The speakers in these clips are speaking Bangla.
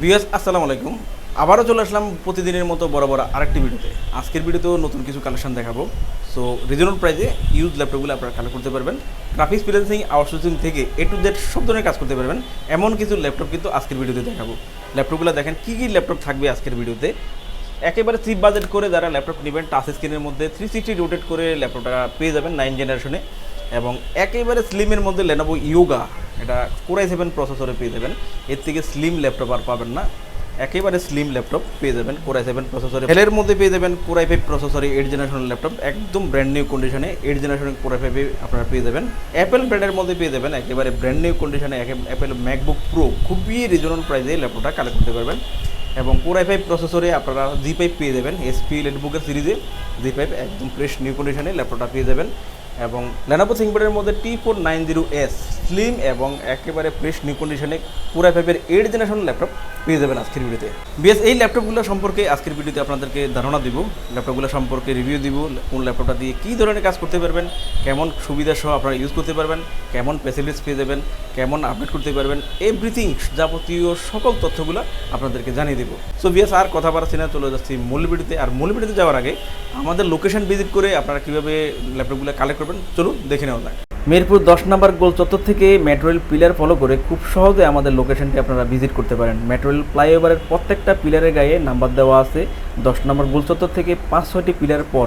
বিএস আসসালামু আলাইকুম। আবারও চলে আসলাম প্রতিদিনের মতো বড় আরেকটি ভিডিওতে। আজকের ভিডিওতেও নতুন কিছু কালেকশন দেখাবো। সো রিজনাল প্রাইজে ইউজ ল্যাপটপগুলো আপনারা কালেক্ট করতে পারবেন। গ্রাফিক্স ফ্রিল্যান্সিং আউটসোর্সিং থেকে এ টু জেড সব ধরনের কাজ করতে পারবেন। এমন কিছু ল্যাপটপ কিন্তু আজকের ভিডিওতে দেখাবো। ল্যাপটপগুলো দেখেন, কী কী ল্যাপটপ থাকবে আজকের ভিডিওতে? একেবারে চিপ বাজেট করে যারা ল্যাপটপ নেবেন টাচ স্ক্রিনের মধ্যে থ্রি সিক্সটি রোটেট করে ল্যাপটপটা পেয়ে যাবেন নাইন জেনারেশনে এবং একেবারে স্লিমের মধ্যে লেনোভো ইয়োগা এটা কোরাই সেভেন প্রসেসরে পেয়ে যাবেন। এর থেকে স্লিম ল্যাপটপ আর পাবেন না। একেবারে স্লিম ল্যাপটপ পেয়ে যাবেন কোরাই সেভেন প্রসেসরে এর মধ্যে পেয়ে যাবেন কোরাই ফাইভ প্রসেসরে এইট জেনারেশনের ল্যাপটপ একদম ব্র্যান্ড নিউ কন্ডিশনে এইট জেনারেশনের কোরাই ফাইভে আপনারা পেয়ে যাবেন। অ্যাপেল ব্র্যান্ডের মধ্যে পেয়ে যাবেন একেবারে ব্র্যান্ড নিউ কন্ডিশনে অ্যাপেল ম্যাকবুক প্রো খুবই রিজনাল প্রাইসে ল্যাপটপটা কালেক্ট করতে পারবেন। এবং কোরাই ফাইভ প্রসেসরে আপনারা জি ফাইভ পেয়ে যাবেন এসপি লেটবুকের সিরিজে জি ফাইভ একদম ফ্রেশ নিউ কন্ডিশনে ল্যাপটপটা পেয়ে যাবেন। এবং লেনোভো থিঙ্কপ্যাডের মধ্যে T four nine zero S slim এবং একেবারে ফ্রেশ নিউ কন্ডিশনে কোরাই ফাইভের এইট জেনারেশন ল্যাপটপ পেয়ে যাবেন আজকের ভিডিওতে। বিএস এই ল্যাপটপগুলো সম্পর্কে আজকের ভিডিওতে আপনাদেরকে ধারণা দিব। ল্যাপটপগুলো সম্পর্কে রিভিউ দিব, কোন ল্যাপটপটা দিয়ে কী ধরনের কাজ করতে পারবেন, কেমন সুবিধা সহ আপনারা ইউজ করতে পারবেন, কেমন ফ্যাসিলিটিস পেয়ে যাবেন, কেমন আপডেট করতে পারবেন এভরিথিং যাবতীয় সকল তথ্যগুলো আপনাদেরকে জানিয়ে দেবো। সো বিএস আর কথা বাড়াচ্ছি চলে যাচ্ছি মূল ভিডিওতে। আর মূল ভিডিওতে যাওয়ার আগে আমাদের লোকেশন ভিজিট করে আপনারা কীভাবে ল্যাপটপগুলো কালেক্ট করবেন, চলুন দেখে নেওয়া যাক। মিরপুর দশ নম্বর গোল চত্বর থেকে মেট্রো রেল পিলার ফলো করে খুব সহজে আমাদের লোকেশনটি আপনারা ভিজিট করতে পারেন। মেট্রো রেল ফ্লাইওভারের প্রত্যেকটা পিলারের গায়ে নাম্বার দেওয়া আছে। দশ নম্বর গোল চত্বর থেকে পাঁচ ছয়টি পিলার পর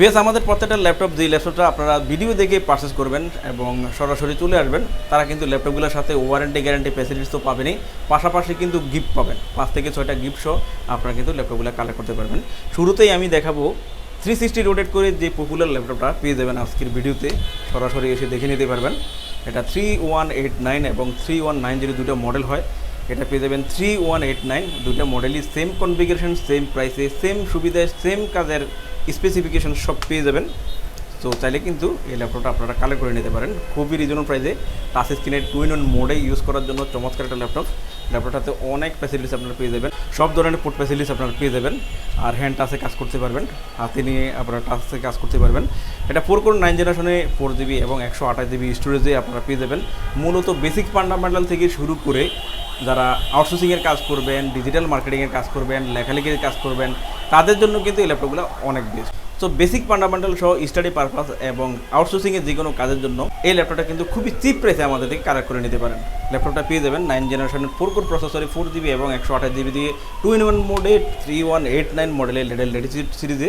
বেশ আমাদের প্রত্যেকটা ল্যাপটপ যে ল্যাপটপটা আপনারা ভিডিও দেখে পারচেস করবেন এবং সরাসরি চলে আসবেন, তারা কিন্তু ল্যাপটপগুলোর সাথে ওয়ারেন্টি গ্যারান্টি ফ্যাসিলিটিস তো পাবেনই। পাশাপাশি কিন্তু গিফট পাবেন। পাঁচ থেকে ছয়টা গিফট সহ আপনারা কিন্তু ল্যাপটপগুলো কালেক্ট করতে পারবেন। শুরুতেই আমি দেখাবো থ্রি সিক্সটি রোটেট করে যে পপুলার ল্যাপটপটা পেয়ে যাবেন আজকের ভিডিওতে। সরাসরি এসে দেখে নিতে পারবেন। এটা থ্রি ওয়ান এইট নাইন এবং থ্রি ওয়ান নাইন জিরো দুটো মডেল হয়। এটা পেয়ে যাবেন থ্রি ওয়ান এইট নাইন দুটো মডেলই সেম কনফিগারেশন সেম প্রাইসে সেম সুবিধায় সেম কাজের স্পেসিফিকেশন সব পেয়ে যাবেন। তো চাইলে কিন্তু এই ল্যাপটপটা আপনারা কালেক্ট করে নিতে পারেন। খুবই রিজনেবল প্রাইসে টাচ স্ক্রিনের টুইন অন মোডে ইউজ করার জন্য চমৎকার একটা ল্যাপটপ ল্যাপটপটাতে অনেক ফ্যাসিলিটিস আপনারা পেয়ে যাবেন। সব ধরনের পোর্ট ফ্যাসিলিটিস আপনারা পেয়ে যাবেন। আর হ্যান্ড টাচে কাজ করতে পারবেন। হাতে নিয়ে আপনারা টাচে কাজ করতে পারবেন। এটা ফোর কোর নাইন জেনারেশনে ফোর জিবি এবং একশো আঠাশ জিবি স্টোরেজে আপনারা পেয়ে যাবেন। মূলত বেসিক ফান্ডামেন্টাল থেকে শুরু করে যারা আউটসোর্সিংয়ের কাজ করবেন ডিজিটাল মার্কেটিংয়ের কাজ করবেন, লেখালেখির কাজ করবেন তাদের জন্য কিন্তু এই ল্যাপটপগুলো অনেক বেস্ট সো বেসিক ফান্ডামেন্টাল সহ স্টাডি পারপাস এবং আউটসোর্সিংয়ের যে কোনো কাজের জন্য এই ল্যাপটপটা কিন্তু খুবই চিপ প্রাইসে আমাদের থেকে কালেক্ট করে নিতে পারেন। ল্যাপটপটা পেয়ে যাবেন নাইন জেনারেশনের ফোর কোর প্রসেসরে ফোর জিবি এবং একশো আঠাশ জিবি দিয়ে টু ইন ওয়ান মোডে থ্রি ওয়ান এইট নাইন মডেলের লেটেস্ট সিরিজে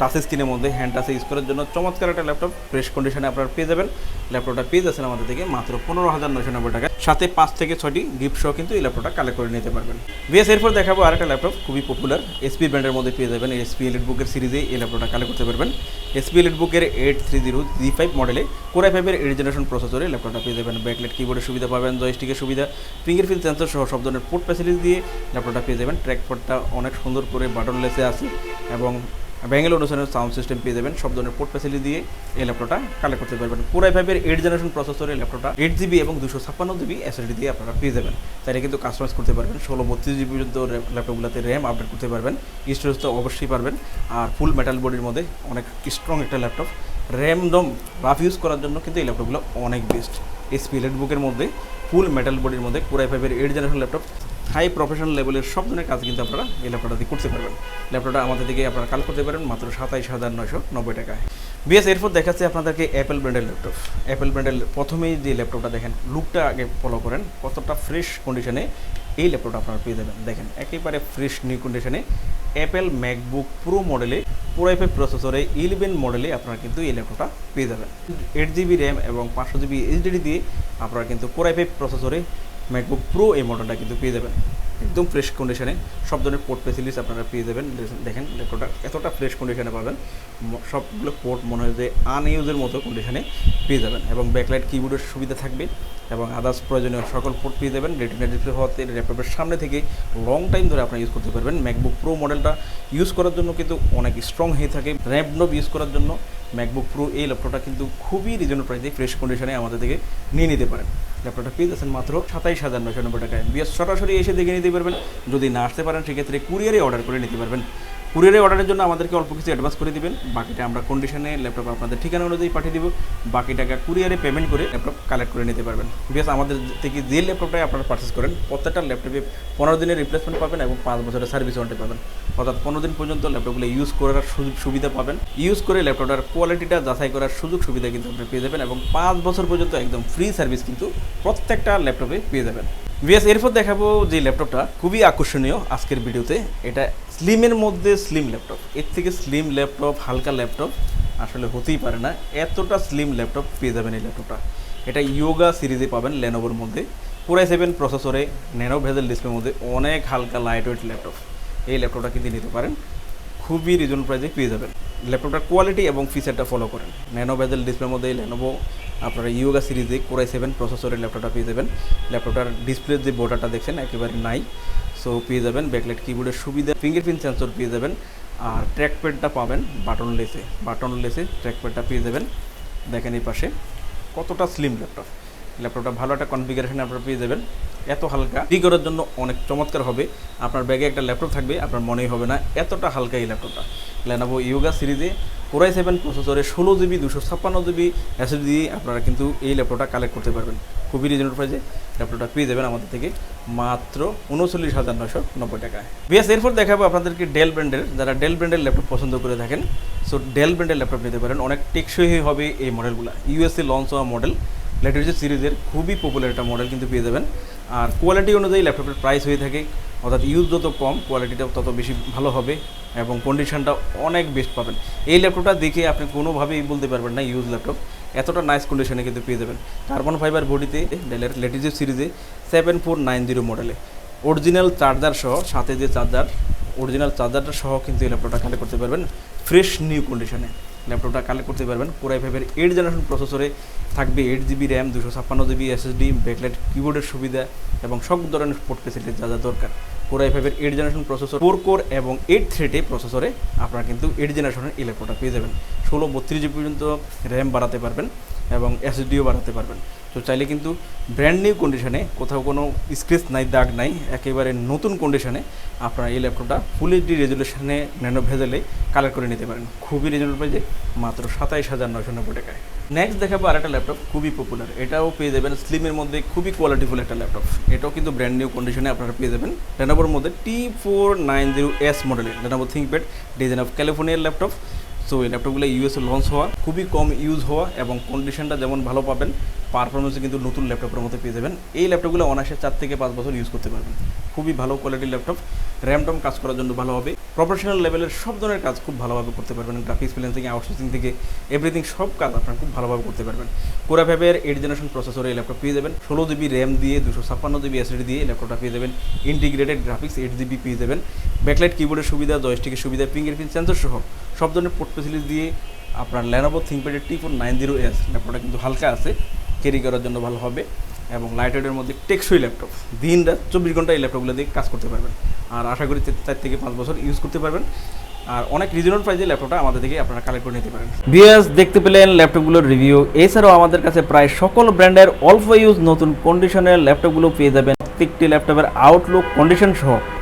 টাচ স্ক্রিনের মধ্যে হ্যান্ড টাচে ইউজ করার জন্য চমৎকার একটা ল্যাপটপ ফ্রেশ কন্ডিশনে আপনারা পেয়ে যাবেন। ল্যাপটপটা পেয়ে যাচ্ছেন আমাদের থেকে মাত্র পনেরো হাজার নয়শো নব্বই টাকা সাথে পাঁচ থেকে ছয়টি গিফট সহ কিন্তু এই ল্যাপটপটা কালেক্ট করে নিতে পারবেন। বিএস এরপর দেখাবো আরেকটা ল্যাপটপ খুবই পপুলার এসপি ব্র্যান্ডের মধ্যে পেয়ে যাবেন। এসপি এলিট বুকের সিরিজে এই ল্যাপটপটা কালেক্ট করতে পারবেন। এসপি এলিট বুকের eight three zero G five মডেলে কোরাই ফাইভের এইট জেনারেশন প্রসেসরে ল্যাপটপটা পেয়ে যাবেন। ব্যাকলেট কিবোর্ডের সুবিধা পাবেন জয়স্টিকের সুবিধা ফিঙ্গারপ্রিন্ট সেন্সর সহ সব ধরনের পোর্ট ফ্যাসিলিটি দিয়ে ল্যাপটপটা পেয়ে যাবেন। ট্র্যাকপোর্টটা অনেক সুন্দর করে বাটন লেসে আছে এবং ব্যাঙ্গেল অনুসারে সাউন্ড সিস্টেম পেয়ে যাবেন সব ধরনের পোর্ট ফ্যাসিলিটি দিয়ে এই ল্যাপটপটা কালেক্ট করতে পারবেন। কোরাই ফাইভের এইট জেনারেশন প্রসেসরে ল্যাপটপটা এইট জিবি এবং দুশো ছাপ্পান্ন জিবি এসএসডি দিয়ে আপনারা পেয়ে যাবেন। তাইলে কিন্তু কাস্টমাইজ করতে পারবেন। ষোলো বত্রিশ জিবি পর্যন্ত ল্যাপটপগুলোতে র্যাম আপডেট করতে পারবেন। স্টোরেজ তো অবশ্যই পারবেন। আর ফুল মেটাল বডির মধ্যে অনেক স্ট্রং একটা laptop random rough use করার জন্য কিন্তু এই ল্যাপটপগুলো অনেক বেস্ট এসপি বুকের মধ্যে ফুল মেটাল বডির মধ্যে কোরাই ফাইভের eight generation laptop high professional লেভেলের সব ধরনের কাজ কিন্তু আপনারা এই ল্যাপটপটা দিয়ে করতে পারবেন। ল্যাপটপটা আমাদের থেকে আপনারা কাল করতে পারেন মাত্র সাতাইশ হাজার নয়শো নব্বই টাকায়। বিএস এরপর দেখাচ্ছে আপনাদেরকে অ্যাপেল ব্র্যান্ডের ল্যাপটপ অ্যাপেল ব্র্যান্ডের প্রথমেই যে ল্যাপটপটা দেখেন লুকটা আগে ফলো করেন, কতটা ফ্রেশ কন্ডিশনে এই ল্যাপটপটা আপনারা পেয়ে যাবেন। দেখেন, একেবারে ফ্রেশ নিউ কন্ডিশনে অ্যাপেল ম্যাকবুক প্রো মডেলে পুরো এফ প্রসেসরে ইলেভেন মডেলে আপনারা কিন্তু এই ল্যাপটপটা পেয়ে যাবেন। এইট জিবি র্যাম এবং পাঁচশো জিবি এইচডিডি দিয়ে আপনারা কিন্তু কোর এফ প্রসেসরে ম্যাকবুক প্রো এই মডেলটা কিন্তু পেয়ে যাবেন। একদম ফ্রেশ কন্ডিশনে সব ধরনের পোর্ট ফেসিলিটিস আপনারা পেয়ে যাবেন। দেখেন ল্যাপটপটা এতটা ফ্রেশ কন্ডিশনে পাবেন। সবগুলো পোর্ট মনে হয় যে আনইউজের মতো কন্ডিশনে পেয়ে যাবেন। এবং ব্যাকলাইট কিবোর্ডের সুবিধা থাকবে এবং আদার্স প্রয়োজনীয় সকল পোর্ট পেয়ে যাবেন। রেটিনা ডিসপ্লে হওয়াতে ল্যাপটপের সামনে থেকে লং টাইম ধরে আপনারা ইউজ করতে পারবেন। ম্যাকবুক প্রো মডেলটা ইউজ করার জন্য কিন্তু অনেক স্ট্রং হয়ে থাকে। র্যাম নোব ইউজ করার জন্য ম্যাকবুক প্রো এই ল্যাপটপটা কিন্তু খুবই রিজনেবল প্রাইসে ফ্রেশ কন্ডিশনে আমাদের থেকে নিয়ে নিতে পারেন। ল্যাপটপটা পেয়ে যাচ্ছেন মাত্র সাতাইশ হাজার নশো নব্বই টাকায়। বিএস সরাসরি এসে দেখে নিতে পারবেন। যদি না আসতে পারেন, সেক্ষেত্রে কুরিয়ারে অর্ডার করে নিতে পারবেন। কুরিয়ারে অর্ডারের জন্য আমাদেরকে অল্প কিছু অ্যাডভান্স করে দিবেন। বাকিটা আমরা কন্ডিশনে ল্যাপটপ আপনাদের ঠিকানা অনুযায়ী পাঠিয়ে দেবো। বাকি টাকা কুরিয়ারে পেমেন্ট করে ল্যাপটপ কালেক্ট করে নিতে পারবেন। বিএস আমাদের থেকে যে ল্যাপটপটাই আপনারা পারচেস করেন, প্রত্যেকটা ল্যাপটপে পনেরো দিনের রিপ্লেসমেন্ট পাবেন এবং পাঁচ বছরের সার্ভিস ওয়ারেন্টি পাবেন। অর্থাৎ পনেরো দিন পর্যন্ত ল্যাপটপগুলো ইউজ করার সুবিধা পাবেন। ইউজ করে ল্যাপটপটার কোয়ালিটিটা যাচাই করার সুযোগ সুবিধা কিন্তু আপনি পেয়ে যাবেন এবং পাঁচ বছর পর্যন্ত একদম ফ্রি সার্ভিস কিন্তু প্রত্যেকটা ল্যাপটপে পেয়ে যাবেন। বিএস এরপর দেখাবো যে ল্যাপটপটা খুবই আকর্ষণীয় আজকের ভিডিওতে। এটা স্লিমের মধ্যে স্লিম ল্যাপটপ এর থেকে স্লিম ল্যাপটপ হালকা ল্যাপটপ আসলে হতেই পারে না। এতটা স্লিম ল্যাপটপ পেয়ে যাবেন এই ল্যাপটপটা এটা ইয়োগা সিরিজে পাবেন লেনোভোর মধ্যে। পুরাই সেভেন প্রসেসরে ন্যানো ভেজেল ডিসপ্লের মধ্যে অনেক হালকা লাইট ওয়েট ল্যাপটপ এই ল্যাপটপটা কিন্তু নিতে পারেন। খুবই রিজন প্রাইসে পেয়ে যাবেন। ল্যাপটপটার কোয়ালিটি এবং ফিচারটা ফলো করেন। ন্যানো ভেজেল ডিসপ্লের মধ্যে লেনোভো আপনারা ইয়োগা সিরিজে কোরাই সেভেন প্রসেসরের ল্যাপটপটা পেয়ে যাবেন। ল্যাপটপটার ডিসপ্লের যে বোর্ডারটা দেখছেন, একেবারে নাই। সো পেয়ে যাবেন। ব্যাকলাইট কিবোর্ডের সুবিধা ফিঙ্গারপ্রিন্ট সেন্সর পেয়ে যাবেন। আর ট্র্যাকপ্যাডটা পাবেন বাটন লেসে বাটন লেসে ট্র্যাকপ্যাডটা পেয়ে যাবেন। দেখেন এই পাশে কতটা স্লিম ল্যাপটপ ল্যাপটপটা ভালো একটা কনফিগারেশনে আপনারা পেয়ে যাবেন। এত হালকা। ডি করার জন্য অনেক চমৎকার হবে। আপনার ব্যাগে একটা ল্যাপটপ থাকবে, আপনার মনেই হবে না, এতটা হালকা এই ল্যাপটপটা লেনোভো ইয়োগা সিরিজে কোরাই সেভেন প্রসেসরে ষোলো জিবি দুশো ছাপ্পান্ন জিবি এসএসডি দিয়ে আপনারা কিন্তু এই ল্যাপটপটা কালেক্ট করতে পারবেন। খুবই রিজনেবল প্রাইসে ল্যাপটপটা পেয়ে যাবেন আমাদের থেকে মাত্র উনচল্লিশ হাজার নশো নব্বই টাকায়। বিএস এরপর দেখাবো আপনাদেরকে ডেল ব্র্যান্ডের যারা ডেল ব্র্যান্ডের ল্যাপটপ পছন্দ করে থাকেন। সো ডেল ব্র্যান্ডের ল্যাপটপ নিতে পারেন। অনেক টেকসই হবে এই মডেলগুলো ইউএসএ লঞ্চ হওয়া মডেল লেটেস্ট সিরিজের খুবই পপুলার একটা মডেল কিন্তু পেয়ে যাবেন। আর কোয়ালিটি অনুযায়ী ল্যাপটপের প্রাইস হয়ে থাকে অর্থাৎ ইউজ যত কম কোয়ালিটিটা তত বেশি ভালো হবে এবং কন্ডিশনটা অনেক বেস্ট পাবেন। এই ল্যাপটপটা দেখে আপনি কোনোভাবেই বলতে পারবেন না ইউজ ল্যাপটপ এতটা নাইস কন্ডিশনে কিন্তু পেয়ে যাবেন। কার্বন ফাইবার বডিতে ডেলের লেটেস্ট সিরিজে সেভেন ফোর নাইন জিরো মডেলে অরিজিনাল চার্জার সহ, সাথে যে চার্জার অরিজিনাল চার্জারটা সহ কিন্তু এই ল্যাপটপটা কালেক্ট করতে পারবেন। ফ্রেশ নিউ কন্ডিশনে ল্যাপটপটা কালেক্ট করতে পারবেন। কোরাই ফাইভের এইট জেনারেশন প্রসেসরে থাকবে এইট জিবি র্যাম দুশো ছাপ্পান্ন জিবি এসএসডি ব্যাকলাইট কিবোর্ডের সুবিধা এবং সব ধরনের স্পোর্ট ফেসিলিটি যা যা দরকার। কোরাই ফাইভের eight generation processor four core এবং এইট থ্রিটি প্রসেসরে আপনারা কিন্তু এইট জেনারেশনের এই ল্যাপটপটা পেয়ে যাবেন। ষোলো বত্রিশ জিবি পর্যন্ত র্যাম বাড়াতে পারবেন। এবং এসএসডিও বাড়াতে পারবেন। তো চাইলে কিন্তু ব্র্যান্ড নিউ কন্ডিশনে কোথাও কোনো স্ক্রেচ নাই, দাগ নাই, একেবারে নতুন কন্ডিশনে আপনারা এই ল্যাপটপটা ফুল এইচডি রেজুলেশনে ন্যানো ভেজেলে কালার করে নিতে পারেন। খুবই রিজনেবল প্রাইসে মাত্র সাতাইশ হাজার নশো নব্বই টাকায়। নেক্সট দেখাবো আরেকটা ল্যাপটপ খুবই পপুলার এটাও পেয়ে যাবেন স্লিমের মধ্যে, খুবই কোয়ালিটিফুল একটা ল্যাপটপ এটাও কিন্তু ব্র্যান্ড নিউ কন্ডিশনে আপনারা পেয়ে যাবেন। লেনোভোর মধ্যে T four nine zero S মডেলের লেনোভো থিঙ্কপ্যাড ডিজাইন অফ ক্যালিফোর্নিয়ার ল্যাপটপ সো এই ল্যাপটপগুলো ইউএসএ লঞ্চ হওয়া, খুবই কম ইউজ হওয়া এবং কন্ডিশনটা যেমন ভালো পাবেন পারফরমেন্সে কিন্তু নতুন ল্যাপটপের মধ্যে পেয়ে যাবেন। এই ল্যাপটপগুলো অনায়াসে চার থেকে পাঁচ বছর ইউজ করতে পারবেন। খুবই ভালো কোয়ালিটির ল্যাপটপ। র্যাম টম কাজ করার জন্য ভালো হবে। প্রফেশনাল লেভেলের সব ধরনের কাজ খুব ভালোভাবে করতে পারবেন। গ্রাফিক্স ফিলেন্সিং আউটসোর্সিং থেকে এভরিথিং সব কাজ আপনারা খুব ভালোভাবে করতে পারবেন। কোরা ফ্যাবের এইট জেনারেশন প্রসেসরে এই ল্যাপটপ পেয়ে যাবেন। ষোলো জিবি র্যাম দিয়ে, দুশো ছাপ্পান্ন জিবি এসএসডি দিয়ে ল্যাপটপটা পেয়ে যাবেন। ইন্টিগ্রেটেড গ্রাফিক্স এইট জিবি পেয়ে যাবেন। ব্যাকলাইট কিবোর্ডের সুবিধা জয়স্টিকের সুবিধা ফিঙ্গারপ্রিন্ট সেন্সর সহ সব ধরনের পোর্ট ফেসিলিটি দিয়ে আপনার Lenovo থিঙ্কপ্যাডের T four nine zero S ল্যাপটপটা কিন্তু হালকা আছে ক্যারি করার জন্য ভালো হবে, এবং লাইটের মধ্যে টেকসই ল্যাপটপ দিন রাত চব্বিশ ঘণ্টা এই ল্যাপটপগুলো দিয়ে কাজ করতে পারবেন। আর আশা করি চার থেকে পাঁচ বছর ইউজ করতে পারবেন। আর অনেক রিজনেবল প্রাইসে ল্যাপটপটা আমাদের থেকে আপনারা কালেক্ট করে নিতে পারেন। বিএস দেখতে পেলেন ল্যাপটপগুলোর রিভিউ এছাড়াও আমাদের কাছে প্রায় সকল ব্র্যান্ডের অল্প ইউজ নতুন কন্ডিশনের ল্যাপটপগুলো পেয়ে যাবেন। প্রত্যেকটি ল্যাপটপের আউটলুক কন্ডিশন সহ।